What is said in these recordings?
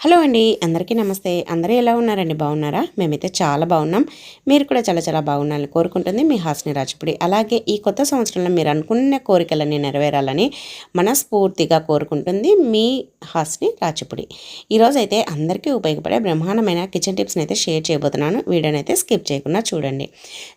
Hello అండి అందరికీ నమస్తే. అందరూ ఎలా ఉన్నారండి? బాగున్నారా? మేమైతే చాలా బాగున్నాం. మీరు కూడా చాలా చాలా బాగున్నారని కోరుకుంటుంది మీ హాస్ని రాజపుడి. అలాగే ఈ కొత్త సంవత్సరంలో మీరు అనుకున్న కోరికలన్నీ నెరవేరాలని మనస్ఫూర్తిగా కోరుకుంటుంది మీ హాస్ని రాజపుడి. ఈరోజైతే అందరికీ ఉపయోగపడే బ్రహ్మాండమైన కిచెన్ టిప్స్ని అయితే షేర్ చేయబోతున్నాను. వీడియోని అయితే స్కిప్ చేయకుండా చూడండి.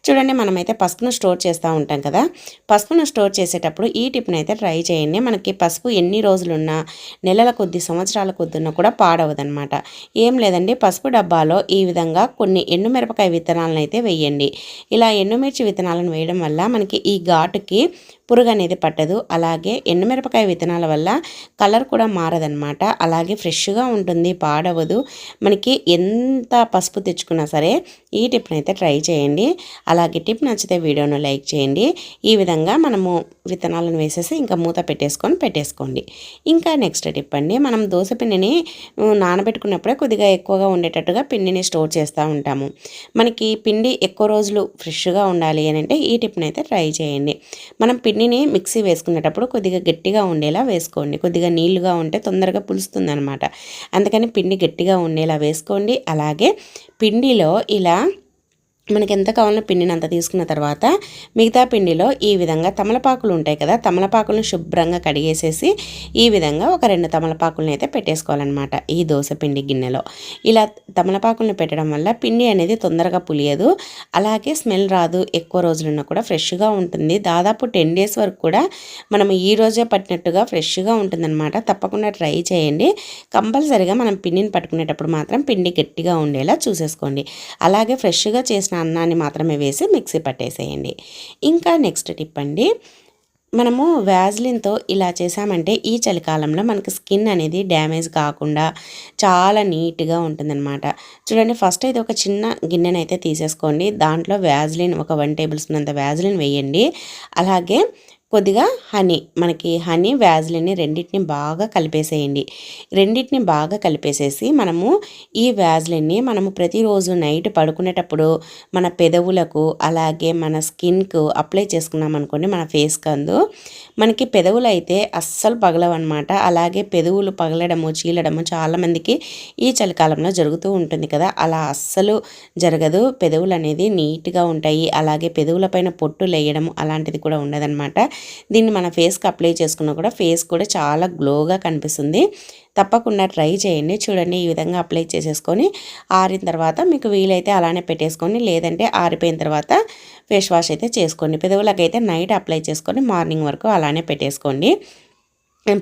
చూడండి మనమైతే పసుపును స్టోర్ చేస్తూ ఉంటాం కదా. పసుపును స్టోర్ చేసేటప్పుడు ఈ టిప్ని అయితే ట్రై చేయండి. మనకి పసుపు ఎన్ని రోజులున్నా నెలల కొద్ది సంవత్సరాల కొద్దిన్నా కూడా పాడవచ్చు అనమాట ఏం లేదండి పసుపు డబ్బాలో ఈ విధంగా కొన్ని ఎండుమిరపకాయ విత్తనాలను అయితే వేయండి. ఇలా ఎండుమిర్చి విత్తనాలను వేయడం వల్ల మనకి ఈ ఘాటుకి పురుగు అనేది పట్టదు. అలాగే ఎండుమిరపకాయ విత్తనాల వల్ల కలర్ కూడా మారదనమాట అలాగే ఫ్రెష్గా ఉంటుంది పాడవదు. మనకి ఎంత పసుపు తెచ్చుకున్నా సరే ఈ టిప్ని అయితే ట్రై చేయండి. అలాగే టిప్ నచ్చితే వీడియోను లైక్ చేయండి. ఈ విధంగా మనము విత్తనాలను వేసేసి ఇంకా మూత పెట్టేసుకొని పెట్టేసుకోండి. ఇంకా నెక్స్ట్ టిప్ అండి. మనం దోశ పిండిని నానబెట్టుకున్నప్పుడే కొద్దిగా ఎక్కువగా ఉండేటట్టుగా పిండిని స్టోర్ చేస్తూ ఉంటాము. మనకి పిండి ఎక్కువ రోజులు ఫ్రెష్గా ఉండాలి అని అంటే ఈ టిప్ని అయితే ట్రై చేయండి. మనం వీటిని మిక్సీ వేసుకునేటప్పుడు కొద్దిగా గట్టిగా ఉండేలా వేసుకోండి. కొద్దిగా నీళ్ళుగా ఉంటే తొందరగా పులుస్తుంది అనమాట అందుకని పిండి గట్టిగా ఉండేలా వేసుకోండి. అలాగే పిండిలో ఇలా మనకి ఎంత కావాలో పిండిని అంత తీసుకున్న తర్వాత మిగతా పిండిలో ఈ విధంగా తమలపాకులు ఉంటాయి కదా తమలపాకులను శుభ్రంగా కడిగేసేసి ఈ విధంగా ఒక రెండు తమలపాకులను అయితే పెట్టేసుకోవాలన్నమాట ఈ దోశ పిండి గిన్నెలో. ఇలా తమలపాకులను పెట్టడం వల్ల పిండి అనేది తొందరగా పులియదు అలాగే స్మెల్ రాదు ఎక్కువ రోజులున్నా కూడా ఫ్రెష్గా ఉంటుంది. దాదాపు టెన్ డేస్ వరకు కూడా మనం ఈ రోజే పట్టినట్టుగా ఫ్రెష్గా ఉంటుందన్నమాట. తప్పకుండా ట్రై చేయండి. కంపల్సరిగా మనం పిండిని పట్టుకునేటప్పుడు మాత్రం పిండి గట్టిగా ఉండేలా చూసేసుకోండి. అలాగే ఫ్రెష్గా చేసిన చేసిన అన్నాన్ని మాత్రమే వేసి మిక్సీ పట్టేసేయండి. ఇంకా నెక్స్ట్ టిప్ అండి మనము వ్యాజ్లిన్తో ఇలా చేసామంటే ఈ చలికాలంలో మనకి స్కిన్ అనేది డ్యామేజ్ కాకుండా చాలా నీట్గా ఉంటుందన్నమాట. చూడండి ఫస్ట్ అయితే ఒక చిన్న గిన్నెనైతే తీసేసుకోండి. దాంట్లో వ్యాజ్లిన్ ఒక వన్ టేబుల్ స్పూన్ అంత వ్యాజ్లిన్ వేయండి. అలాగే కొద్దిగా హనీ మనకి హనీ వ్యాజ్లిని రెండింటిని బాగా కలిపేసేయండి. రెండింటిని బాగా కలిపేసేసి మనము ఈ వ్యాజ్లిని మనము ప్రతిరోజు నైట్ పడుకునేటప్పుడు మన పెదవులకు అలాగే మన స్కిన్కు అప్లై చేసుకున్నాం అనుకోండి మన ఫేస్ కందు మనకి పెదవులు అయితే అస్సలు పగలవన్నమాట. అలాగే పెదవులు పగలడము చీలడము చాలామందికి ఈ చలికాలంలో జరుగుతూ ఉంటుంది కదా. అలా అస్సలు జరగదు. పెదవులు అనేది నీట్గా ఉంటాయి. అలాగే పెదవుల పైన పొట్టు లేయడము అలాంటిది కూడా ఉండదన్నమాట. దీన్ని మన ఫేస్కి అప్లై చేసుకున్నా కూడా ఫేస్ కూడా చాలా గ్లోగా కనిపిస్తుంది. తప్పకుండా ట్రై చేయండి. చూడండి ఈ విధంగా అప్లై చేసేసుకొని ఆరిన తర్వాత మీకు వీలైతే అలానే పెట్టేసుకొని లేదంటే ఆరిపోయిన తర్వాత ఫేస్ వాష్ అయితే చేసుకోండి. పెదవులకైతే నైట్ అప్లై చేసుకొని మార్నింగ్ వరకు అలానే పెట్టేసుకోండి.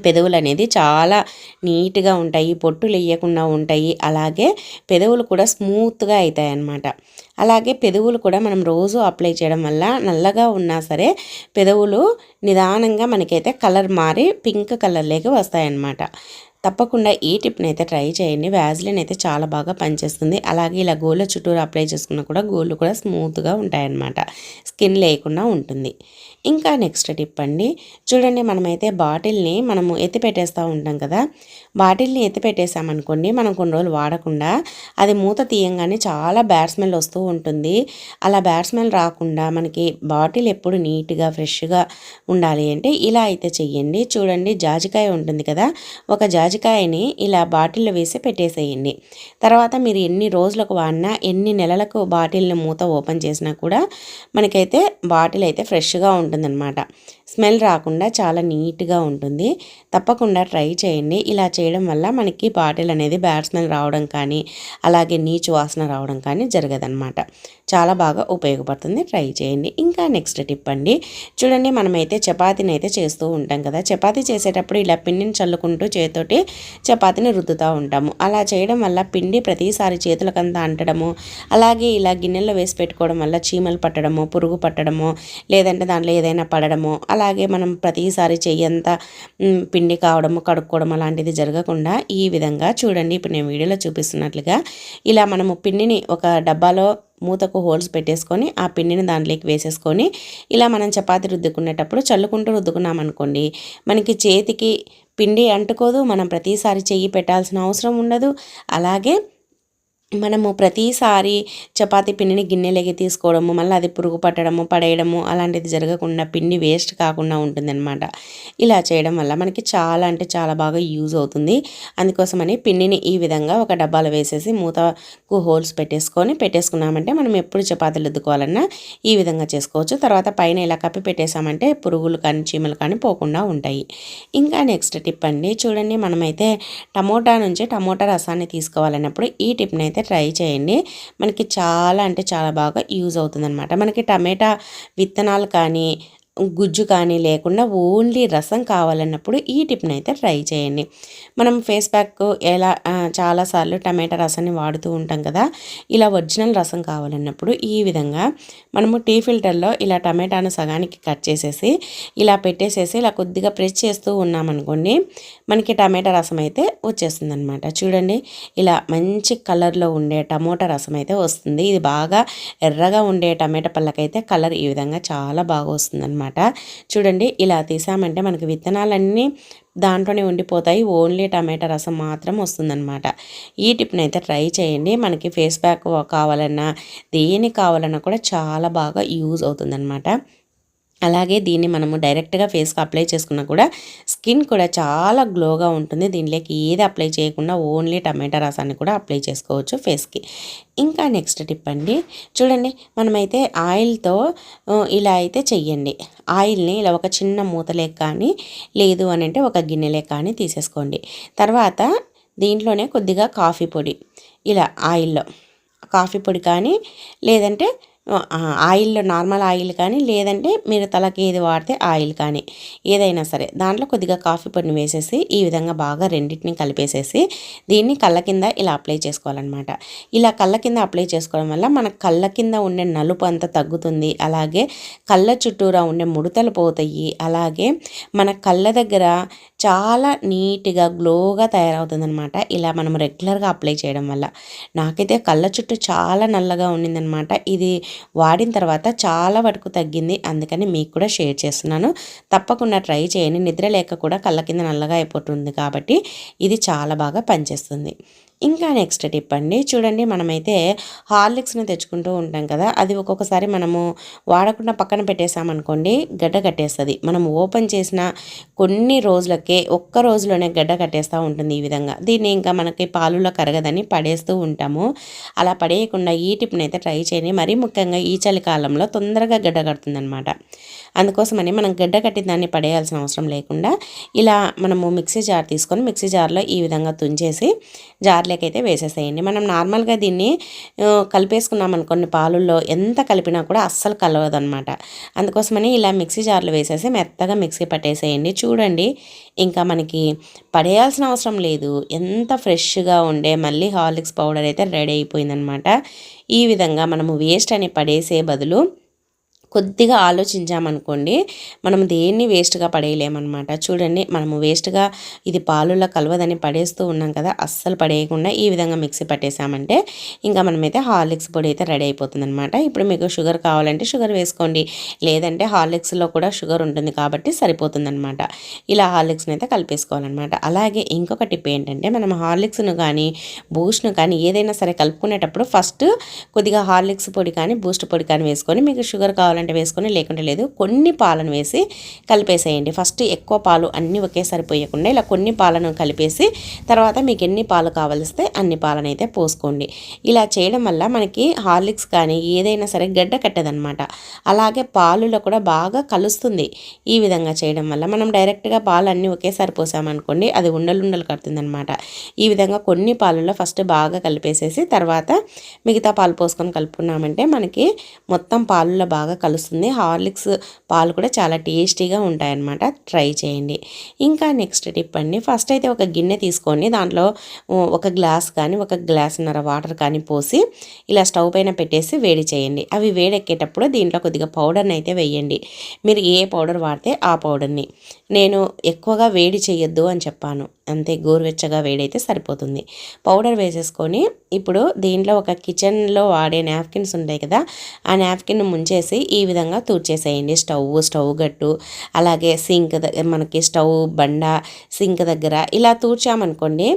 పెదవులు అనేది చాలా నీట్గా ఉంటాయి పొట్టులు వేయకుండా ఉంటాయి. అలాగే పెదవులు కూడా స్మూత్గా అవుతాయి అన్నమాట అలాగే పెదవులు కూడా మనం రోజు అప్లై చేయడం వల్ల నల్లగా ఉన్నా సరే పెదవులు నిదానంగా మనకైతే కలర్ మారి పింక్ కలర్లోకి వస్తాయన్నమాట. తప్పకుండా ఈ టిప్ని అయితే ట్రై చేయండి. వ్యాజ్లిన్ అయితే చాలా బాగా పనిచేస్తుంది. అలాగే ఇలా గోళ్ళ చుట్టూరు అప్లై చేసుకున్నా కూడా గోళ్ళు కూడా స్మూత్గా ఉంటాయన్నమాట. స్కిన్ లేకుండా ఉంటుంది. ఇంకా నెక్స్ట్ టిప్ అండి. చూడండి మనమైతే బాటిల్ని మనము ఎత్తి పెట్టేస్తూ ఉంటాం కదా. బాటిల్ని ఎత్తి పెట్టేసామనుకోండి మనం కొన్ని రోజులు వాడకుండా అది మూత తీయంగానే చాలా బ్యాడ్ స్మెల్ వస్తూ ఉంటుంది. అలా బ్యాడ్ స్మెల్ రాకుండా మనకి బాటిల్ ఎప్పుడు నీట్గా ఫ్రెష్గా ఉండాలి అంటే ఇలా అయితే చెయ్యండి. చూడండి జాజికాయ ఉంటుంది కదా. ఒక జాజికాయని ఇలా బాటిల్లో వేసి పెట్టేసేయండి. తర్వాత మీరు ఎన్ని రోజులకు వాడినా ఎన్ని నెలలకు బాటిల్ని మూత ఓపెన్ చేసినా కూడా మనకైతే బాటిల్ అయితే ఫ్రెష్గా ఉంటుంది. ఉంటుందన్నమాట. స్మెల్ రాకుండా చాలా నీట్గా ఉంటుంది. తప్పకుండా ట్రై చేయండి. ఇలా చేయడం వల్ల మనకి బాటిల్ అనేది బ్యాడ్ స్మెల్ రావడం కానీ అలాగే నీచు వాసన రావడం కానీ జరగదనమాట చాలా బాగా ఉపయోగపడుతుంది. ట్రై చేయండి. ఇంకా నెక్స్ట్ టిప్ అండి. చూడండి మనమైతే చపాతీని అయితే చేస్తూ ఉంటాం కదా. చపాతీ చేసేటప్పుడు ఇలా పిండిని చల్లుకుంటూ చేతోటి చపాతీని రుద్దుతూ ఉంటాము. అలా చేయడం వల్ల పిండి ప్రతిసారి చేతులకంతా అంటడము అలాగే ఇలా గిన్నెల్లో వేసి పెట్టుకోవడం వల్ల చీమలు పట్టడము పురుగు పట్టడము లేదంటే దాంట్లో ఏదైనా పడడము అలాగే మనం ప్రతిసారి చెయ్యంతా పిండి కావడము కడుక్కోవడం అలాంటిది జరగకుండా ఈ విధంగా చూడండి. ఇప్పుడు నేను వీడియోలో చూపిస్తున్నట్లుగా ఇలా మనము పిండిని ఒక డబ్బాలో మూతకు హోల్స్ పెట్టేసుకొని ఆ పిండిని దాంట్లోకి వేసేసుకొని ఇలా మనం చపాతి రుద్దుకునేటప్పుడు చల్లుకుంటూ రుద్దుకున్నామనుకోండి మనకి చేతికి పిండి అంటుకోదు. మనం ప్రతిసారి చెయ్యి పెట్టాల్సిన అవసరం ఉండదు. అలాగే మనము ప్రతిసారి చపాతీ పిండిని గిన్నెలోకి తీసుకోవడము మళ్ళీ అది పురుగు పట్టడము పడేయడము అలాంటిది జరగకుండా పిండి వేస్ట్ కాకుండా ఉంటుందన్నమాట. ఇలా చేయడం వల్ల మనకి చాలా అంటే చాలా బాగా యూజ్ అవుతుంది. అందుకోసమని పిండిని ఈ విధంగా ఒక డబ్బాలో వేసేసి మూతకు హోల్స్ పెట్టేసుకొని పెట్టేసుకున్నామంటే మనం ఎప్పుడు చపాతీలు ఎద్దుకోవాలన్నా ఈ విధంగా చేసుకోవచ్చు. తర్వాత పైన ఇలా కప్పి పెట్టేసామంటే పురుగులు కానీ చీమలు కానీ పోకుండా ఉంటాయి. ఇంకా నెక్స్ట్ టిప్ అండి చూడండి మనమైతే టమోటా నుంచి టమోటా రసాన్ని తీసుకోవాలన్నప్పుడు ఈ టిప్ని అయితే ట్రై చేయండి. మనకి చాలా అంటే చాలా బాగా యూజ్ అవుతుందన్నమాట. మనకి టమాటా విత్తనాలు కానీ గుజ్జు కానీ లేకుండా ఓన్లీ రసం కావాలన్నప్పుడు ఈ టిప్ని అయితే ట్రై చేయండి. మనం ఫేస్ ప్యాక్ ఎలా చాలాసార్లు టమాటా రసాన్ని వాడుతూ ఉంటాం కదా ఇలా ఒరిజినల్ రసం కావాలన్నప్పుడు ఈ విధంగా మనము టీ ఫిల్టర్లో ఇలా టమాటాను సగానికి కట్ చేసేసి ఇలా పెట్టేసేసి ఇలా కొద్దిగా ప్రెస్ చేస్తూ ఉన్నామనుకోండి మనకి టమాటా రసం అయితే వచ్చేస్తుంది అనమాట చూడండి ఇలా మంచి కలర్లో ఉండే టమోటా రసం అయితే వస్తుంది. ఇది బాగా ఎర్రగా ఉండే టమాటా పళ్ళకైతే కలర్ ఈ విధంగా చాలా బాగా వస్తుంది చూడండి ఇలా తీసామంటే మనకి విత్తనాలన్నీ దాంట్లోనే ఉండిపోతాయి. ఓన్లీ టమాటా రసం మాత్రం వస్తుందన్నమాట. ఈ టిప్ని అయితే ట్రై చేయండి. మనకి ఫేస్ ప్యాక్ కావాలన్నా దేనికి కావాలన్నా కూడా చాలా బాగా యూజ్ అవుతుందన్నమాట. అలాగే దీన్ని మనము డైరెక్ట్గా ఫేస్కి అప్లై చేసుకున్నా కూడా స్కిన్ కూడా చాలా గ్లోగా ఉంటుంది. దీనిలోకి ఏది అప్లై చేయకుండా ఓన్లీ టమాటా రసాన్ని కూడా అప్లై చేసుకోవచ్చు ఫేస్కి. ఇంకా నెక్స్ట్ టిప్ అండి. చూడండి మనమైతే ఆయిల్తో ఇలా అయితే చెయ్యండి. ఆయిల్ని ఇలా ఒక చిన్న మూతలేక కానీ లేదు అని అంటే ఒక గిన్నెలేక కానీ తీసేసుకోండి. తర్వాత దీంట్లోనే కొద్దిగా కాఫీ పొడి. ఇలా ఆయిల్లో. కాఫీ పొడి కానీ లేదంటే ఆయిల్లో నార్మల్ ఆయిల్ కానీ లేదంటే మీరు తలకి ఏది వాడితే ఆయిల్ కానీ ఏదైనా సరే. దాంట్లో కొద్దిగా కాఫీ పొడిని వేసేసి ఈ విధంగా బాగా రెండింటిని కలిపేసేసి దీన్ని కళ్ళ కింద ఇలా అప్లై చేసుకోవాలన్నమాట. ఇలా కళ్ళ కింద అప్లై చేసుకోవడం వల్ల మన కళ్ళ కింద ఉండే నలుపు అంతా తగ్గుతుంది. అలాగే కళ్ళ చుట్టూరా ఉండే ముడతలు పోతాయి. అలాగే మన కళ్ళ దగ్గర చాలా నీట్గా గ్లోగా తయారవుతుందనమాట ఇలా మనం రెగ్యులర్గా అప్లై చేయడం వల్ల. నాకైతే కళ్ళ చుట్టూ చాలా నల్లగా ఉండిందనమాట ఇది వాడిన తర్వాత చాలా వరకు తగ్గింది. అందుకని మీకు కూడా షేర్ చేస్తున్నాను. తప్పకుండా ట్రై చేయండి. నిద్ర లేక కూడా కళ్ళ కింద నల్లగా అయిపోతుంది కాబట్టి ఇది చాలా బాగా పనిచేస్తుంది. ఇంకా నెక్స్ట్ టిప్ అండి. చూడండి మనమైతే హార్లిక్స్ని తెచ్చుకుంటూ ఉంటాం కదా అది ఒక్కొక్కసారి మనము వాడకుండా పక్కన పెట్టేసామనుకోండి గడ్డ కట్టేస్తుంది. మనం ఓపెన్ చేసిన కొన్ని రోజులకే ఒక్క రోజులోనే గడ్డ కట్టేస్తూ ఉంటుంది ఈ విధంగా. దీన్ని ఇంకా మనకి పాలులో కరగదని పడేస్తూ ఉంటాము. అలా పడేయకుండా ఈ టిప్ని అయితే ట్రై చేయండి. మరీ ముఖ్యంగా ఈ చలికాలంలో తొందరగా గడ్డ కడుతుందనమాట అందుకోసమని మనం గడ్డ కట్టిన దాన్ని పడేయాల్సిన అవసరం లేకుండా ఇలా మనము మిక్సీ జార్ తీసుకొని మిక్సీ జార్లో ఈ విధంగా తుంచేసి జార్లో అయితే వేసేసేయండి. మనం నార్మల్గా దీన్ని కలిపేసుకున్నాం అనుకోండి పాలుల్లో ఎంత కలిపినా కూడా అస్సలు కలవదనమాట. అందుకోసమని ఇలా మిక్సీ జార్లు వేసేసి మెత్తగా మిక్సీ పట్టేసేయండి. చూడండి ఇంకా మనకి పడేయాల్సిన అవసరం లేదు. ఎంత ఫ్రెష్గా ఉండే మళ్ళీ హార్లిక్స్ పౌడర్ అయితే రెడీ అయిపోయిందనమాట. ఈ విధంగా మనము వేస్ట్ అని పడేసే బదులు కొద్దిగా ఆలోచించామనుకోండి మనం దేన్ని వేస్ట్గా పడేయలేమన్నమాట. చూడండి మనము వేస్ట్గా ఇది పాలులో కలవదని పడేస్తూ ఉన్నాం కదా అస్సలు పడేయకుండా ఈ విధంగా మిక్సీ పట్టేసామంటే ఇంకా మనమైతే హార్లిక్స్ పొడి అయితే రెడీ అయిపోతుంది అనమాట ఇప్పుడు మీకు షుగర్ కావాలంటే షుగర్ వేసుకోండి లేదంటే హార్లిక్స్లో కూడా షుగర్ ఉంటుంది కాబట్టి సరిపోతుందనమాట ఇలా హార్లిక్స్ని అయితే కలిపేసుకోవాలన్నమాట. అలాగే ఇంకొక టిప్ ఏంటంటే మనం హార్లిక్స్ను కానీ బూస్ట్ను కానీ ఏదైనా సరే కలుపుకునేటప్పుడు ఫస్ట్ కొద్దిగా హార్లిక్స్ పొడి కానీ బూస్ట్ పొడి కానీ వేసుకొని మీకు షుగర్ కావాలంటే వేసుకొని లేకుంటే లేదు కొన్ని పాలను వేసి కలిపేసేయండి. ఫస్ట్ ఎక్కువ పాలు అన్నీ ఒకేసారి పోయకుండా ఇలా కొన్ని పాలను కలిపేసి తర్వాత మీకు ఎన్ని పాలు కావలిస్తే అన్ని పాలను అయితే పోసుకోండి. ఇలా చేయడం వల్ల మనకి హార్లిక్స్ కానీ ఏదైనా సరే గడ్డ కట్టదనమాట అలాగే పాలులో కూడా బాగా కలుస్తుంది ఈ విధంగా చేయడం వల్ల. మనం డైరెక్ట్గా పాలు అన్నీ ఒకేసారి పోసామనుకోండి అది ఉండలు ఉండలు కడుతుందనమాట ఈ విధంగా కొన్ని పాలలో ఫస్ట్ బాగా కలిపేసేసి తర్వాత మిగతా పాలు పోసుకొని కలుపుకున్నామంటే మనకి మొత్తం పాలులో బాగా కలుస్తుంది. హార్లిక్స్ పాలు కూడా చాలా టేస్టీగా ఉంటాయన్నమాట. ట్రై చేయండి. ఇంకా నెక్స్ట్ టిప్ అండి. ఫస్ట్ అయితే ఒక గిన్నె తీసుకొని దాంట్లో ఒక గ్లాస్ కానీ ఒక గ్లాసున్నర వాటర్ కానీ పోసి ఇలా స్టవ్ పైన పెట్టేసి వేడి చేయండి. అవి వేడెక్కేటప్పుడు దీంట్లో కొద్దిగా పౌడర్ని అయితే వేయండి. మీరు ఏ పౌడర్ వాడితే ఆ పౌడర్ని. నేను ఎక్కువగా వేడి చేయొద్దు అని చెప్పాను. అంతే గోరువెచ్చగా వేడైతే సరిపోతుంది. పౌడర్ వేసేసుకొని ఇప్పుడు దీంట్లో ఒక కిచెన్లో వాడే నాప్కిన్స్ ఉంటాయి కదా ఆ నాప్కిన్ ముంచేసి ఈ ఈ విధంగా తూర్చేసేయండి స్టవ్ స్టవ్ గట్టు అలాగే సింక్ మనకి స్టవ్ బండ సింక్ దగ్గర ఇలా తూర్చామనుకోండి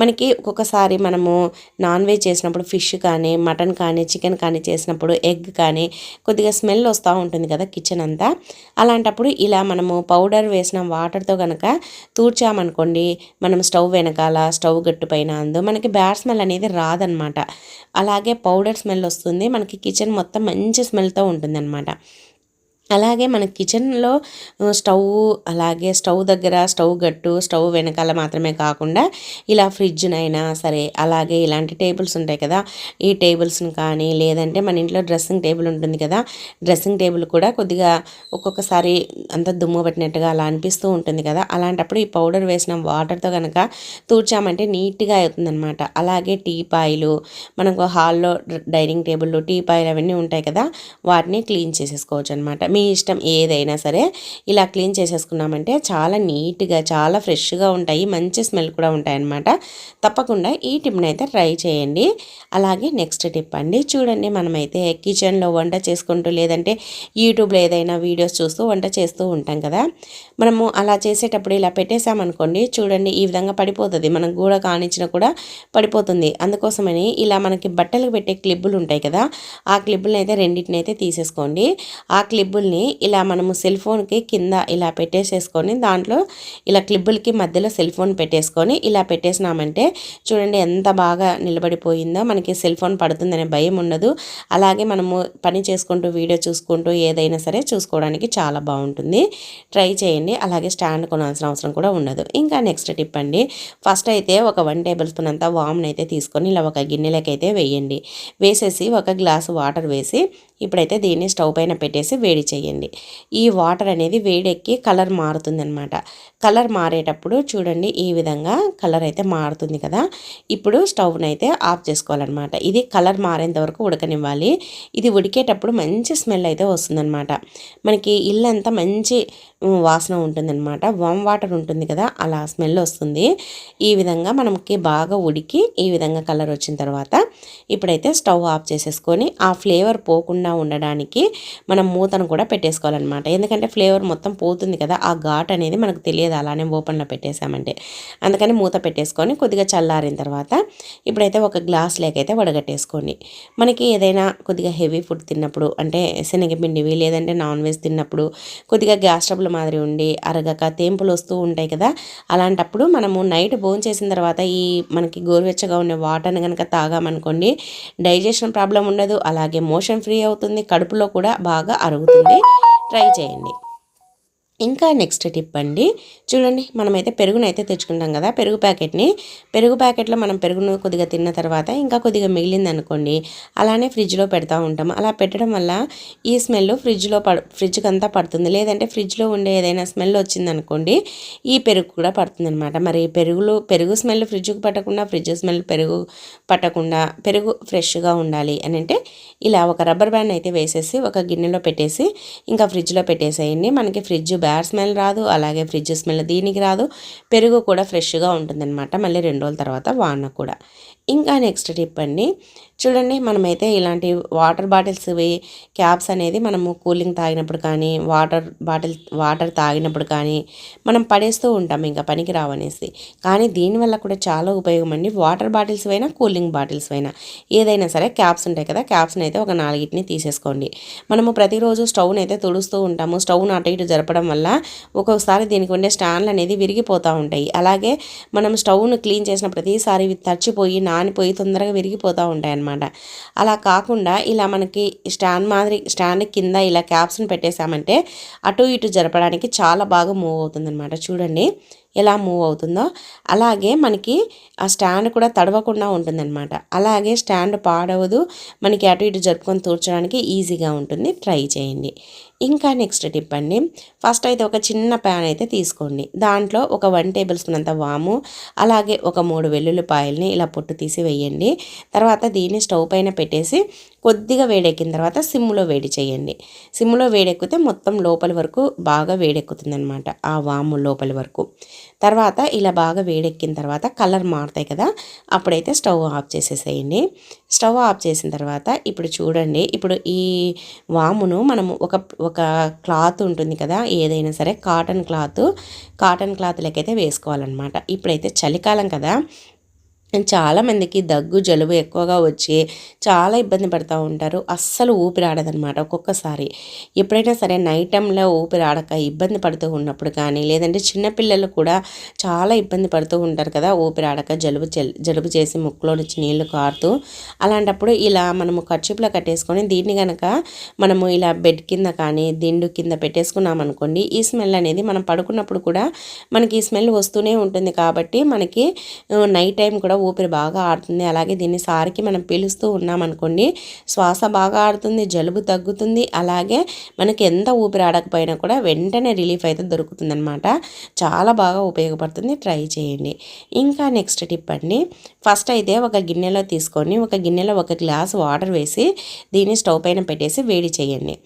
మనకి ఒక్కొక్కసారి మనము నాన్ వెజ్ చేసినప్పుడు ఫిష్ కానీ మటన్ కానీ చికెన్ కానీ చేసినప్పుడు ఎగ్ కానీ కొద్దిగా స్మెల్ వస్తూ ఉంటుంది కదా కిచెన్ అంతా. అలాంటప్పుడు ఇలా మనము పౌడర్ వేసిన వాటర్తో కనుక తూర్చామనుకోండి మనం స్టవ్ వెనకాల స్టవ్ గట్టు పైన అందు మనకి బ్యాడ్ స్మెల్ అనేది రాదనమాట. అలాగే పౌడర్ స్మెల్ వస్తుంది మనకి కిచెన్ మొత్తం మంచి స్మెల్తో ఉంటుంది అనమాట అలాగే మన కిచెన్లో స్టవ్ అలాగే స్టవ్ దగ్గర స్టవ్ గట్టు స్టవ్ వెనకాల మాత్రమే కాకుండా ఇలా ఫ్రిడ్జ్నైనా సరే అలాగే ఇలాంటి టేబుల్స్ ఉంటాయి కదా ఈ టేబుల్స్ని కానీ లేదంటే మన ఇంట్లో డ్రెస్సింగ్ టేబుల్ ఉంటుంది కదా డ్రెస్సింగ్ టేబుల్ కూడా కొద్దిగా ఒక్కొక్కసారి అంత దుమ్ము పట్టినట్టుగా అలా అనిపిస్తూ ఉంటుంది కదా అలాంటప్పుడు ఈ పౌడర్ వేసిన వాటర్తో కనుక తూర్చామంటే నీట్గా అవుతుందన్నమాట. అలాగే టీపాయిలు మనకు హాల్లో డైనింగ్ టేబుల్ టీపాయిలు అవన్నీ ఉంటాయి కదా వాటిని క్లీన్ చేసేసుకోవచ్చు అనమాట మీ ఇష్టం ఏదైనా సరే ఇలా క్లీన్ చేసేసుకున్నామంటే చాలా నీట్గా చాలా ఫ్రెష్గా ఉంటాయి. మంచి స్మెల్ కూడా ఉంటాయన్నమాట. తప్పకుండా ఈ టిప్ని అయితే ట్రై చేయండి. అలాగే నెక్స్ట్ టిప్ అండి. చూడండి మనమైతే కిచెన్లో వంట చేసుకుంటూ లేదంటే యూట్యూబ్లో ఏదైనా వీడియోస్ చూస్తూ వంట చేస్తూ ఉంటాం కదా. మనము అలా చేసేటప్పుడు ఇలా పెట్టేసామనుకోండి చూడండి ఈ విధంగా పడిపోతుంది. మనం గూడ కానిచ్చినా కూడా పడిపోతుంది. అందుకోసమని ఇలా మనకి బట్టలు పెట్టే క్లిబ్బులు ఉంటాయి కదా ఆ క్లిబ్బులను అయితే రెండింటిని అయితే తీసేసుకోండి. ఆ క్లిబ్బులు క్లిబ్బుల్ని ఇలా మనము సెల్ ఫోన్కి కింద ఇలా పెట్టేసేసుకొని దాంట్లో ఇలా క్లిబ్బులకి మధ్యలో సెల్ ఫోన్ పెట్టేసుకొని ఇలా పెట్టేసినామంటే చూడండి ఎంత బాగా నిలబడిపోయిందో. మనకి సెల్ ఫోన్ పడుతుందనే భయం ఉండదు. అలాగే మనము పని చేసుకుంటూ వీడియో చూసుకుంటూ ఏదైనా సరే చూసుకోవడానికి చాలా బాగుంటుంది. ట్రై చేయండి. అలాగే స్టాండ్ కొనాల్సిన అవసరం కూడా ఉండదు. ఇంకా నెక్స్ట్ టిప్ అండి. ఫస్ట్ అయితే ఒక వన్ టేబుల్ స్పూన్ అంతా వామ్ని అయితే తీసుకొని ఇలా ఒక గిన్నెలకైతే వేయండి. వేసేసి ఒక గ్లాసు వాటర్ వేసి ఇప్పుడైతే దీన్ని స్టవ్ పైన పెట్టేసి వేడి చేయండి. ఈ వాటర్ అనేది వేడెక్కి కలర్ మారుతుంది అనమాట కలర్ మారేటప్పుడు చూడండి ఈ విధంగా కలర్ అయితే మారుతుంది కదా. ఇప్పుడు స్టవ్ని అయితే ఆఫ్ చేసుకోవాలన్నమాట. ఇది కలర్ మారేంత వరకు ఉడకనివ్వాలి. ఇది ఉడికేటప్పుడు మంచి స్మెల్ అయితే వస్తుందన్నమాట. మనకి ఇల్లంతా మంచి వాసన ఉంటుందన్నమాట. వామ్ వాటర్ ఉంటుంది కదా అలా స్మెల్ వస్తుంది. ఈ విధంగా మనకి బాగా ఉడికి ఈ విధంగా కలర్ వచ్చిన తర్వాత ఇప్పుడైతే స్టవ్ ఆఫ్ చేసేసుకొని ఆ ఫ్లేవర్ పోకుండా ఉండడానికి మనం మూతను కూడా పెట్టేసుకోవాలన్నమాట. ఎందుకంటే ఫ్లేవర్ మొత్తం పోతుంది కదా ఆ ఘాట్ అనేది మనకు తెలియదు. అలానే ఓపెన్లో పెట్టేసామంటే అందుకని మూత పెట్టేసుకొని కొద్దిగా చల్లారిన తర్వాత ఇప్పుడైతే ఒక గ్లాస్ లేకైతే వడగట్టేసుకోండి. మనకి ఏదైనా కొద్దిగా హెవీ ఫుడ్ తిన్నప్పుడు అంటే శనగపిండివి లేదంటే నాన్ వెజ్ తిన్నప్పుడు కొద్దిగా గ్యాస్ ట్రబుల్ మాదిరి ఉండి అరగక తేంపులు వస్తూ ఉంటాయి కదా అలాంటప్పుడు మనము నైట్ భోజనం చేసిన తర్వాత ఈ మనకి గోరువెచ్చగా ఉండే వాటర్ని కనుక తాగామనుకోండి డైజెషన్ ప్రాబ్లం ఉండదు అలాగే మోషన్ ఫ్రీ అవుతుంది కడుపులో కూడా బాగా అరుగుతుంది. ట్రై చేయండి. ఇంకా నెక్స్ట్ టిప్ అండి. చూడండి మనమైతే పెరుగునైతే తెచ్చుకుంటాం కదా పెరుగు ప్యాకెట్ని. పెరుగు ప్యాకెట్లో మనం పెరుగును కొద్దిగా తిన్న తర్వాత ఇంకా కొద్దిగా మిగిలింది అనుకోండి అలానే ఫ్రిడ్జ్లో పెడతా ఉంటాం అలా పెట్టడం వల్ల ఈ స్మెల్ ఫ్రిడ్జ్లో పడు ఫ్రిడ్జ్కి అంతా పడుతుంది. లేదంటే ఫ్రిడ్జ్లో ఉండే ఏదైనా స్మెల్ వచ్చిందనుకోండి ఈ పెరుగు కూడా పడుతుంది అనమాట మరి పెరుగులో పెరుగు స్మెల్ ఫ్రిడ్జ్కి పట్టకుండా ఫ్రిడ్జ్ స్మెల్ పెరుగు పట్టకుండా పెరుగు ఫ్రెష్గా ఉండాలి అని అంటే ఇలా ఒక రబ్బర్ బ్యాండ్ అయితే వేసేసి ఒక గిన్నెలో పెట్టేసి ఇంకా ఫ్రిడ్జ్లో పెట్టేసేయండి. మనకి ఫ్రిడ్జ్ బ్యాడ్ స్మెల్ రాదు అలాగే ఫ్రిడ్జ్ స్మెల్ దీనికి రాదు. పెరుగు కూడా ఫ్రెష్గా ఉంటుందన్నమాట. మళ్ళీ రెండు రోజుల తర్వాత వాన కూడా. ఇంకా నెక్స్ట్ టిప్ అండి. చూడండి మనమైతే ఇలాంటి వాటర్ బాటిల్స్ క్యాప్స్ అనేది మనము కూలింగ్ తాగినప్పుడు కానీ వాటర్ బాటిల్ వాటర్ తాగినప్పుడు కానీ మనం పడేస్తూ ఉంటాం ఇంకా పనికి రావనేసి. కానీ దీనివల్ల కూడా చాలా ఉపయోగం అండి. వాటర్ బాటిల్స్ అయినా కూలింగ్ బాటిల్స్ అయినా ఏదైనా సరే క్యాప్స్ ఉంటాయి కదా క్యాప్స్ని అయితే ఒక నాలుగిటిని తీసేసుకోండి. మనము ప్రతిరోజు స్టవ్ని అయితే తుడుస్తూ ఉంటాము. స్టవ్ను అటు ఇటు జరపడం వల్ల ఒక్కొక్కసారి దీనికి ఉండే స్టాండ్లు అనేది విరిగిపోతూ ఉంటాయి. అలాగే మనం స్టవ్ను క్లీన్ చేసిన ప్రతిసారి తచ్చిపోయి నానిపోయి తొందరగా విరిగిపోతూ ఉంటాయి అనమాట అలా కాకుండా ఇలా మనకి స్టాండ్ మాదిరి స్టాండ్ కింద ఇలా క్యాప్స్ని పెట్టేశామంటే అటు ఇటు జరపడానికి చాలా బాగా మూవ్ అవుతుందన్నమాట. చూడండి ఎలా మూవ్ అవుతుందో. అలాగే మనకి ఆ స్టాండ్ కూడా తడవకుండా ఉంటుందన్నమాట. అలాగే స్టాండ్ పాడవదు. మనకి అటు ఇటు జరుపుకొని తూర్చడానికి ఈజీగా ఉంటుంది. ట్రై చేయండి. ఇంకా నెక్స్ట్ టిప్ అండి. ఫస్ట్ అయితే ఒక చిన్న ప్యాన్ అయితే తీసుకోండి. దాంట్లో ఒక వన్ టేబుల్ స్పూన్ అంత వాము అలాగే ఒక మూడు వెల్లుల్లిపాయల్ని ఇలా పొట్టు తీసి వేయండి. తర్వాత దీన్ని స్టవ్ పైన పెట్టేసి కొద్దిగా వేడెక్కిన తర్వాత సిమ్లో వేడి చేయండి. సిమ్లో వేడెక్కితే మొత్తం లోపలి వరకు బాగా వేడెక్కుతుంది ఆ వాము లోపలి వరకు. తర్వాత ఇలా బాగా వేడెక్కిన తర్వాత కలర్ మారుతాయి కదా అప్పుడైతే స్టవ్ ఆఫ్ చేసేసేయండి. స్టవ్ ఆఫ్ చేసిన తర్వాత ఇప్పుడు చూడండి ఇప్పుడు ఈ వామును మనము ఒక ఒక క్లాత్ ఉంటుంది కదా ఏదైనా సరే కాటన్ క్లాత్ కాటన్ క్లాత్ లెక్కైతే వేసుకోవాలన్నమాట. ఇప్పుడైతే చలికాలం కదా చాలామందికి దగ్గు జలుబు ఎక్కువగా వచ్చి చాలా ఇబ్బంది పడుతూ ఉంటారు. అస్సలు ఊపిరి ఆడదనమాట ఒక్కొక్కసారి. ఎప్పుడైనా సరే నైట్ టైంలో ఊపిరి ఆడక ఇబ్బంది పడుతూ ఉన్నప్పుడు కానీ లేదంటే చిన్నపిల్లలు కూడా చాలా ఇబ్బంది పడుతూ ఉంటారు కదా ఊపిరి ఆడక జలుబు జలుబు చేసి ముక్కులో నుంచి నీళ్ళు కారుతూ. అలాంటప్పుడు ఇలా మనము ఖర్చుపులో కట్టేసుకొని దీన్ని కనుక మనము ఇలా బెడ్ కింద కానీ దిండు కింద పెట్టేసుకున్నాం అనుకోండి ఈ స్మెల్ అనేది మనం పడుకున్నప్పుడు కూడా మనకి ఈ స్మెల్ వస్తూనే ఉంటుంది. కాబట్టి మనకి నైట్ టైం కూడా ఊపిరి బాగా ఆడుతుంది. అలాగే దీన్ని సారికి మనం పీలుస్తూ ఉన్నామనుకోండి శ్వాస బాగా ఆడుతుంది జలుబు తగ్గుతుంది. అలాగే మనకి ఎంత ఊపిరి ఆడకపోయినా కూడా వెంటనే రిలీఫ్ అయితే దొరుకుతుంది అనమాట చాలా బాగా ఉపయోగపడుతుంది. ట్రై చేయండి. ఇంకా నెక్స్ట్ టిప్ అండి. ఫస్ట్ అయితే ఒక గిన్నెలో తీసుకొని ఒక గిన్నెలో ఒక గ్లాస్ వాటర్ వేసి దీన్ని స్టవ్ పైన పెట్టేసి వేడి చేయండి.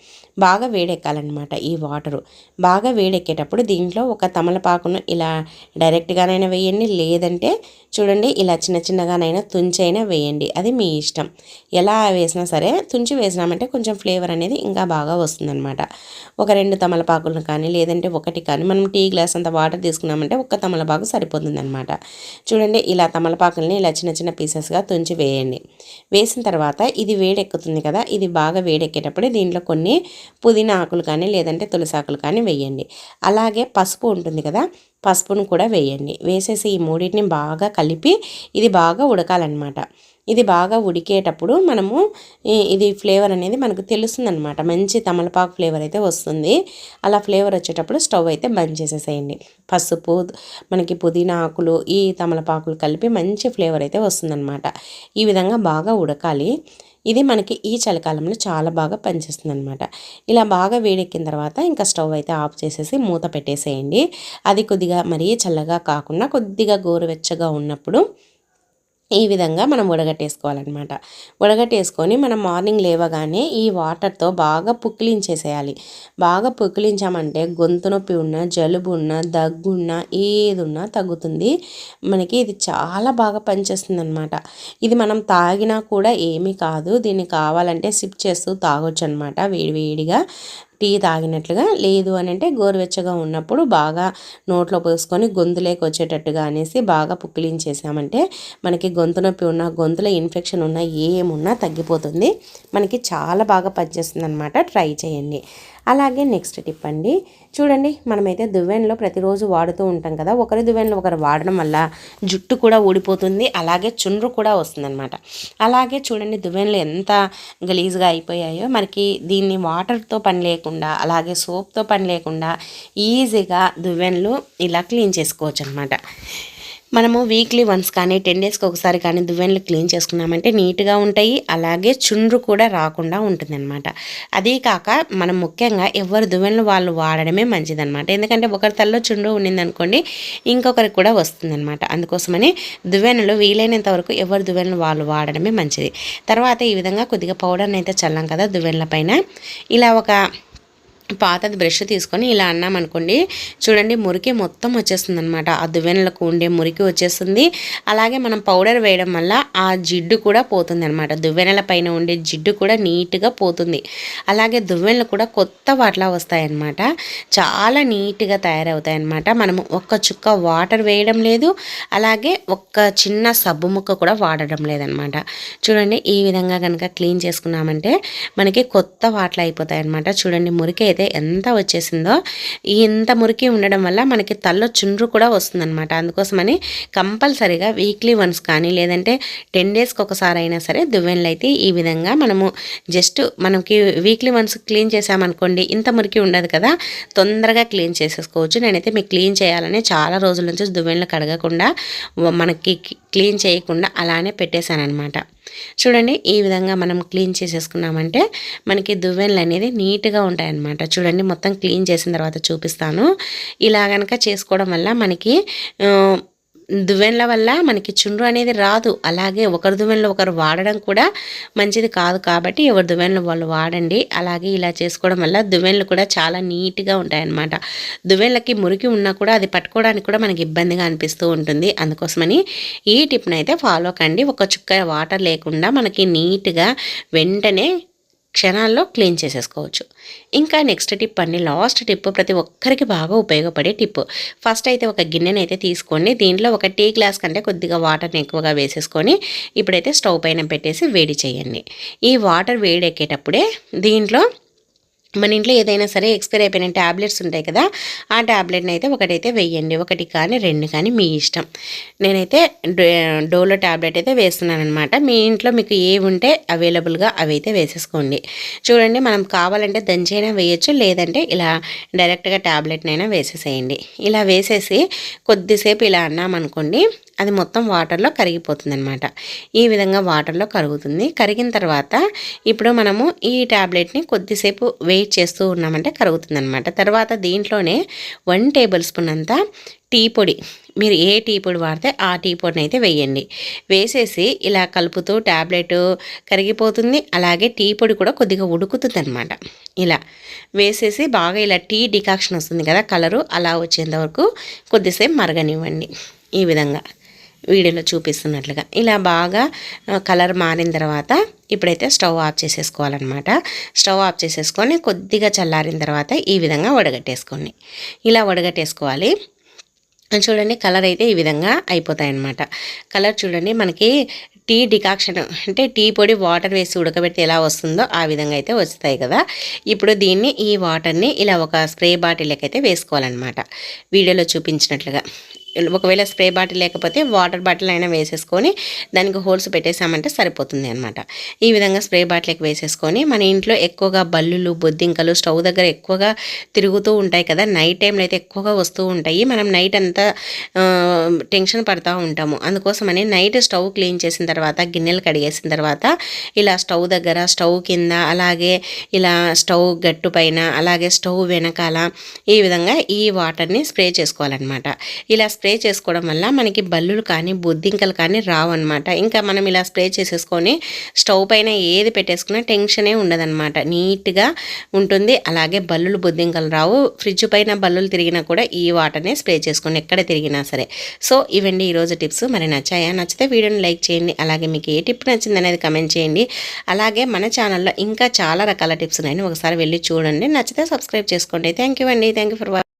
బాగా వేడెక్కాలన్నమాట ఈ వాటరు. బాగా వేడెక్కేటప్పుడు దీంట్లో ఒక తమలపాకును ఇలా డైరెక్ట్గానైనా వేయండి. లేదంటే చూడండి ఇలా చిన్న చిన్నగానైనా తుంచైనా వేయండి. అది మీ ఇష్టం. ఎలా వేసినా సరే తుంచి వేసినామంటే కొంచెం ఫ్లేవర్ అనేది ఇంకా బాగా వస్తుందన్నమాట. ఒక రెండు తమలపాకులను కానీ లేదంటే ఒకటి కానీ మనం టీ గ్లాస్ అంత వాటర్ తీసుకున్నామంటే ఒక్క తమలపాకు సరిపోతుందన్నమాట. చూడండి ఇలా తమలపాకుల్ని ఇలా చిన్న చిన్న పీసెస్గా తుంచి వేయండి. వేసిన తర్వాత ఇది వేడెక్కుతుంది కదా ఇది బాగా వేడెక్కేటప్పుడు దీంట్లో కొన్ని పుదీనా ఆకులు కానీ లేదంటే తులసాకులు కానీ వేయండి. అలాగే పసుపు ఉంటుంది కదా పసుపును కూడా వేయండి. వేసేసి ఈ మూడింటిని బాగా కలిపి ఇది బాగా ఉడకాలన్నమాట. ఇది బాగా ఉడికేటప్పుడు మనము ఇది ఫ్లేవర్ అనేది మనకు తెలుస్తుందనమాట మంచి తమలపాకు ఫ్లేవర్ అయితే వస్తుంది. అలా ఫ్లేవర్ వచ్చేటప్పుడు స్టవ్ అయితే బంద్ చేసేసేయండి. పసుపు మనకి పుదీనా ఆకులు ఈ తమలపాకులు కలిపి మంచి ఫ్లేవర్ అయితే వస్తుందన్నమాట. ఈ విధంగా బాగా ఉడకాలి. ఇది మనకి ఈ చలికాలంలో చాలా బాగా పనిచేస్తుంది అనమాట ఇలా బాగా వేడెక్కిన తర్వాత ఇంకా స్టవ్ అయితే ఆఫ్ చేసేసి మూత పెట్టేసేయండి. అది కొద్దిగా మరీ చల్లగా కాకుండా కొద్దిగా గోరువెచ్చగా ఉన్నప్పుడు ఈ విధంగా మనం ఉడగట్టేసుకోవాలన్నమాట ఉడగట్టేసుకొని మనం మార్నింగ్ లేవగానే ఈ వాటర్తో బాగా పుక్కిలించేసేయాలి. బాగా పుక్కిలించామంటే గొంతు నొప్పి ఉన్న జలుబు ఉన్న దగ్గు ఉన్న ఏది ఉన్నా తగ్గుతుంది. మనకి ఇది చాలా బాగా పనిచేస్తుంది అనమాట ఇది మనం తాగినా కూడా ఏమీ కాదు. దీన్ని కావాలంటే సిప్ చేస్తూ తాగొచ్చు అనమాట వేడివేడిగా టీ తాగినట్లుగా లేదు అని అంటే గోరువెచ్చగా ఉన్నప్పుడు బాగా నోట్లో పోసుకొని గొంతులోకి వచ్చేటట్టుగా అనేసి బాగా పుక్కిలించేసామంటే మనకి గొంతు నొప్పి ఉన్న గొంతులో ఇన్ఫెక్షన్ ఉన్న ఏమున్నా తగ్గిపోతుంది. మనకి చాలా బాగా పనిచేస్తుంది అనమాట ట్రై చేయండి. అలాగే నెక్స్ట్ టిప్ అండి. చూడండి మనమైతే దువ్వెనలో ప్రతిరోజు వాడుతూ ఉంటాం కదా ఒకరి దువ్వెనలో ఒకరు వాడడం వల్ల జుట్టు కూడా ఊడిపోతుంది అలాగే చుండ్రు కూడా వస్తుందన్నమాట. అలాగే చూడండి దువ్వెనలు ఎంత గలీజ్గా అయిపోయాయో మనకి దీన్ని వాటర్తో పని లేకుండా అలాగే సోప్తో పని లేకుండా ఈజీగా దువ్వెనలు ఇలా క్లీన్ చేసుకోవచ్చు అనమాట మనము వీక్లీ వన్స్ కానీ టెన్ డేస్కి ఒకసారి కానీ దువ్వెనలు క్లీన్ చేసుకున్నామంటే నీట్గా ఉంటాయి. అలాగే చుండ్రు కూడా రాకుండా ఉంటుందన్నమాట. అదీ కాక మనం ముఖ్యంగా ఎవరు దువ్వెనలు వాళ్ళు వాడడమే మంచిదన్నమాట. ఎందుకంటే ఒకరి తల్లో చుండ్రు ఉండిందనుకోండి ఇంకొకరికి కూడా వస్తుందన్నమాట. అందుకోసమని దువ్వెనలు వీలైనంత వరకు ఎవరు దువ్వెనలు వాళ్ళు వాడడమే మంచిది. తర్వాత ఈ విధంగా కొద్దిగా పౌడర్ని అయితే చల్లాం కదా దువ్వెనల పైన. ఇలా ఒక పాతది బ్రష్ తీసుకొని ఇలా అన్నామనుకోండి చూడండి మురికి మొత్తం వచ్చేస్తుంది అనమాట ఆ దువ్వెనలకు ఉండే మురికి వచ్చేస్తుంది. అలాగే మనం పౌడర్ వేయడం వల్ల ఆ జిడ్డు కూడా పోతుంది అనమాట దువ్వెనల పైన ఉండే జిడ్డు కూడా నీట్గా పోతుంది. అలాగే దువ్వెనలు కూడా కొత్త వాటిలా వస్తాయన్నమాట. చాలా నీట్గా తయారవుతాయి అనమాట మనము ఒక్క చుక్క వాటర్ వేయడం లేదు అలాగే ఒక్క చిన్న సబ్బు ముక్క కూడా వాడడం లేదనమాట చూడండి ఈ విధంగా కనుక క్లీన్ చేసుకున్నామంటే మనకి కొత్త వాటలు అయిపోతాయి అనమాట చూడండి మురికి అయితే ఎంత వచ్చేసిందో ఇంత మురికి ఉండడం వల్ల మనకి తల్లో చుండ్రు కూడా వస్తుందన్నమాట. అందుకోసమని కంపల్సరీగా వీక్లీ వన్స్ కానీ లేదంటే టెన్ డేస్కి ఒకసారి అయినా సరే దువ్వెనలు అయితే ఈ విధంగా మనము జస్ట్ మనకి వీక్లీ వన్స్ క్లీన్ చేసామనుకోండి ఇంత మురికి ఉండదు కదా తొందరగా క్లీన్ చేసేసుకోవచ్చు. నేనైతే మీకు క్లీన్ చేయాలని చాలా రోజుల నుంచి దువ్వెనలు కడగకుండా మనకి క్లీన్ చేయకుండా అలానే పెట్టేశానమాట చూడండి ఈ విధంగా మనం క్లీన్ చేసేసుకున్నామంటే మనకి దువ్వెనలు అనేది నీట్గా ఉంటాయన్నమాట. చూడండి మొత్తం క్లీన్ చేసిన తర్వాత చూపిస్తాను. ఇలా కనుక చేసుకోవడం వల్ల మనకి దువ్వెన్ల వల్ల మనకి చుండ్రు అనేది రాదు. అలాగే ఒకరి దువ్వెనలు ఒకరు వాడడం కూడా మంచిది కాదు కాబట్టి ఎవరి దువ్వెనలు వాళ్ళు వాడండి. అలాగే ఇలా చేసుకోవడం వల్ల దువ్వెనలు కూడా చాలా నీట్గా ఉంటాయన్నమాట. దువ్వెనలకి మురికి ఉన్నా కూడా అది పట్టుకోవడానికి కూడా మనకి ఇబ్బందిగా అనిపిస్తూ ఉంటుంది. అందుకోసమని ఈ టిప్ని అయితే ఫాలో కండి. ఒక చుక్క వాటర్ లేకుండా మనకి నీట్గా వెంటనే క్షణాల్లో క్లీన్ చేసేసుకోవచ్చు. ఇంకా నెక్స్ట్ టిప్ అండి లాస్ట్ టిప్ ప్రతి ఒక్కరికి బాగా ఉపయోగపడే టిప్. ఫస్ట్ అయితే ఒక గిన్నెనైతే అయితే తీసుకోండి దీంట్లో ఒక టీ గ్లాస్ కంటే కొద్దిగా వాటర్ని ఎక్కువగా వేసేసుకొని ఇప్పుడైతే స్టవ్ పైన పెట్టేసి వేడి చేయండి. ఈ వాటర్ వేడెక్కేటప్పుడే దీంట్లో మన ఇంట్లో ఏదైనా సరే ఎక్స్పైర్ అయిపోయిన ట్యాబ్లెట్స్ ఉంటాయి కదా ఆ ట్యాబ్లెట్ని అయితే ఒకటైతే వేయండి. ఒకటి కానీ రెండు కానీ మీ ఇష్టం. నేనైతే డోలో ట్యాబ్లెట్ అయితే వేస్తున్నాను అనమాట మీ ఇంట్లో మీకు ఏవి ఉంటే అవైలబుల్గా అవి అయితే వేసేసుకోండి. చూడండి మనం కావాలంటే దంచైనా వేయచ్చు లేదంటే ఇలా డైరెక్ట్గా ట్యాబ్లెట్నైనా వేసేసేయండి. ఇలా వేసేసి కొద్దిసేపు ఇలా అన్నామనుకోండి అది మొత్తం వాటర్లో కరిగిపోతుంది అనమాట ఈ విధంగా వాటర్లో కరుగుతుంది. కరిగిన తర్వాత ఇప్పుడు మనము ఈ ట్యాబ్లెట్ని కొద్దిసేపు వెయిట్ చేస్తూ ఉన్నామంటే కరుగుతుంది అనమాట తర్వాత దీంట్లోనే వన్ టేబుల్ స్పూన్ అంతా టీ పొడి. మీరు ఏ టీ పొడి వాడితే ఆ టీ పొడిని అయితే వేయండి. వేసేసి ఇలా కలుపుతూ ట్యాబ్లెట్ కరిగిపోతుంది. అలాగే టీ పొడి కూడా కొద్దిగా ఉడుకుతుంది అనమాట ఇలా వేసేసి బాగా ఇలా టీ డికాక్షన్ వస్తుంది కదా కలరు అలా వచ్చేంత వరకు కొద్దిసేపు మరగనివ్వండి. ఈ విధంగా. వీడియోలో చూపిస్తున్నట్లుగా. ఇలా బాగా కలర్ మారిన తర్వాత ఇప్పుడైతే స్టవ్ ఆఫ్ చేసేసుకోవాలన్నమాట. స్టవ్ ఆఫ్ చేసేసుకొని కొద్దిగా చల్లారిన తర్వాత ఈ విధంగా వడగట్టేసుకోండి. ఇలా వడగట్టేసుకోవాలి. చూడండి కలర్ అయితే ఈ విధంగా అయిపోతాయన్నమాట. కలర్ చూడండి మనకి టీ డికాక్షన్ అంటే టీ పొడి వాటర్ వేసి ఉడకబెడితే ఎలా వస్తుందో ఆ విధంగా అయితే వస్తాయి కదా. ఇప్పుడు దీన్ని ఈ వాటర్ని ఇలా ఒక స్ప్రే బాటిల్కి అయితే వేసుకోవాలన్నమాట. వీడియోలో చూపించినట్లుగా. ఒకవేళ స్ప్రే బాటిల్ లేకపోతే వాటర్ బాటిల్ అయినా వేసేసుకొని దానికి హోల్స్ పెట్టేసామంటే సరిపోతుంది అనమాట ఈ విధంగా స్ప్రే బాటిల్కి వేసేసుకొని మన ఇంట్లో ఎక్కువగా బల్లులు బొద్దింకలు స్టవ్ దగ్గర ఎక్కువగా తిరుగుతూ ఉంటాయి కదా నైట్ టైంలో అయితే ఎక్కువగా వస్తూ ఉంటాయి. మనం నైట్ అంతా టెన్షన్ పడుతూ ఉంటాము. అందుకోసమని నైట్ స్టవ్ క్లీన్ చేసిన తర్వాత గిన్నెలు కడిగేసిన తర్వాత ఇలా స్టవ్ దగ్గర స్టవ్ కింద అలాగే ఇలా స్టవ్ గట్టు పైన అలాగే స్టవ్ వెనకాల ఈ విధంగా ఈ వాటర్ని స్ప్రే చేసుకోవాలన్నమాట. ఇలా స్ప్రే చేసుకోవడం వల్ల మనకి బల్లులు కానీ బొద్దింకలు కానీ రావన్నమాట. ఇంకా మనం ఇలా స్ప్రే చేసేసుకొని స్టవ్ పైన ఏది పెట్టేసుకున్నా టెన్షనే ఉండదన్నమాట. నీట్గా ఉంటుంది. అలాగే బల్లులు బొద్దింకలు రావు. ఫ్రిడ్జ్ పైన బల్లులు తిరిగినా కూడా ఈ వాటర్నే స్ప్రే చేసుకోండి ఎక్కడ తిరిగినా సరే. సో ఇవండి ఈరోజు టిప్స్. మరి నచ్చాయా? నచ్చితే వీడియోని లైక్ చేయండి. అలాగే మీకు ఏ టిప్ నచ్చింది అనేది కమెంట్ చేయండి. అలాగే మన ఛానల్లో ఇంకా చాలా రకాల టిప్స్ ఉన్నాయని ఒకసారి వెళ్ళి చూడండి. నచ్చితే సబ్స్క్రైబ్ చేసుకోండి. థ్యాంక్ యూ అండి. Thank you for